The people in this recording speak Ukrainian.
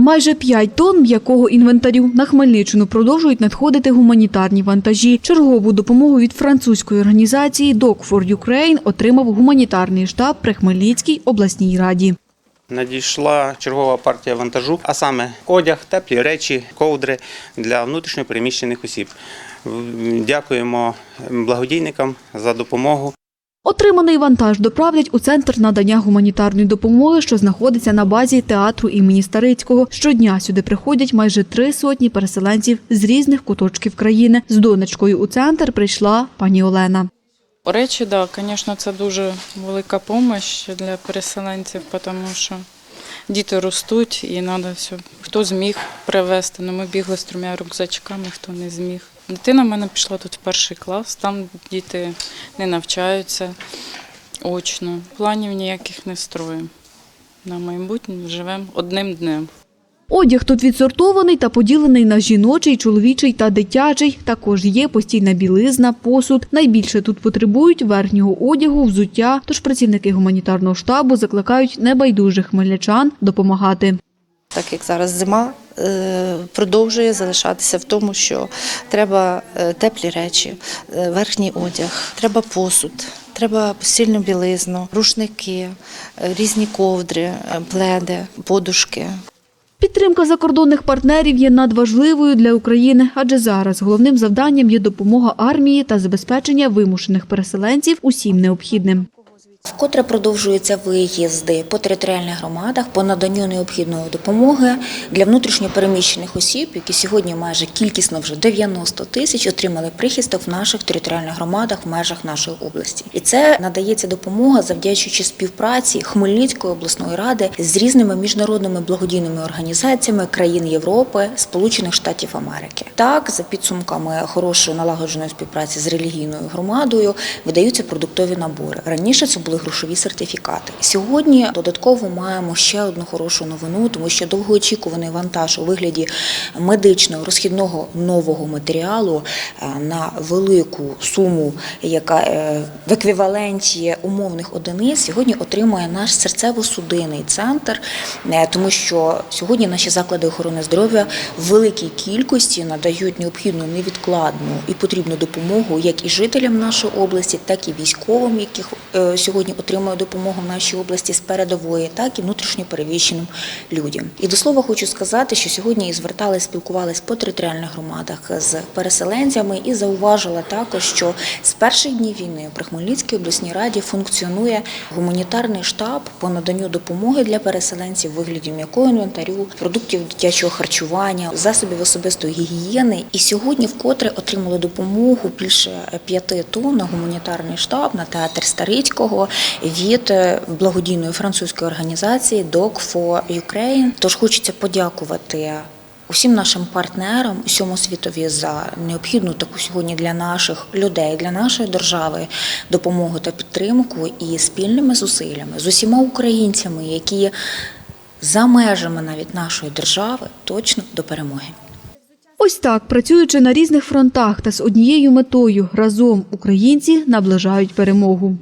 Майже 5 тонн м'якого інвентарю на Хмельниччину продовжують надходити гуманітарні вантажі. Чергову допомогу від французької організації Dog for Ukraine отримав гуманітарний штаб при Хмельницькій обласній раді. Надійшла чергова партія вантажу, а саме одяг, теплі речі, ковдри для внутрішньо переміщених осіб. Дякуємо благодійникам за допомогу. Отриманий вантаж доправлять у центр надання гуманітарної допомоги, що знаходиться на базі театру імені Старицького. Щодня сюди приходять майже три сотні переселенців з різних куточків країни. З донечкою у центр прийшла пані Олена. Речі, да, звісно, це дуже велика допомога для переселенців, тому що діти ростуть і треба все. Хто зміг привезти, ну ми бігли з трьома рюкзачками, хто не зміг. Дитина в мене пішла тут в перший клас, там діти не навчаються очно. Планів ніяких не строїмо. На майбутнє живемо одним днем. Одяг тут відсортований та поділений на жіночий, чоловічий та дитячий. Також є постійна білизна, посуд. Найбільше тут потребують верхнього одягу, взуття. Тож працівники гуманітарного штабу закликають небайдужих хмельничан допомагати. Так як зараз зима е, продовжує залишатися в тому, що треба е, теплі речі, е, верхній одяг, треба посуд, треба постільну білизну, рушники, різні ковдри, пледи, подушки. Підтримка закордонних партнерів є надважливою для України, адже зараз головним завданням є допомога армії та забезпечення вимушених переселенців усім необхідним. Вкотре продовжуються виїзди по територіальних громадах по наданню необхідної допомоги для внутрішньопереміщених осіб, які сьогодні майже кількісно вже 90 тисяч отримали прихисток в наших територіальних громадах в межах нашої області. І це надається допомога завдячуючи співпраці Хмельницької обласної ради з різними міжнародними благодійними організаціями країн Європи, Сполучених Штатів Америки. Так, за підсумками хорошої налагодженої співпраці з релігійною громадою видаються продуктові набори. Раніше це були грошові сертифікати. Сьогодні додатково маємо ще одну хорошу новину, тому що довгоочікуваний вантаж у вигляді медичного розхідного нового матеріалу е, на велику суму, яка е, в еквіваленті умовних одиниць сьогодні отримує наш серцево-судинний центр, е, тому що сьогодні наші заклади охорони здоров'я в великій кількості надають необхідну невідкладну і потрібну допомогу як і жителям нашої області, так і військовим, яких е, сьогодні отримують допомогу в нашій області з передової, так і внутрішньо переміщеним людям. І до слова хочу сказати, що сьогодні і звертались, спілкувались по територіальних громадах з переселенцями і зауважила також, що з перших днів війни при Хмельницькій обласній раді функціонує гуманітарний штаб по наданню допомоги для переселенців вигляді м'якого інвентарю, продуктів дитячого харчування, засобів особистої гігієни. І сьогодні вкотре отримали допомогу більше п'яти тонн на гуманітарний штаб на театр Старицького від е, благодійної французької організації Dog for Ukraine. Тож хочеться подякувати. Усім нашим партнерам, усьому світові за необхідну таку сьогодні для наших людей, для нашої держави допомогу та підтримку і спільними зусиллями з усіма українцями, які за межами навіть нашої держави точно до перемоги. Ось так, працюючи на різних фронтах та з однією метою разом українці наближають перемогу.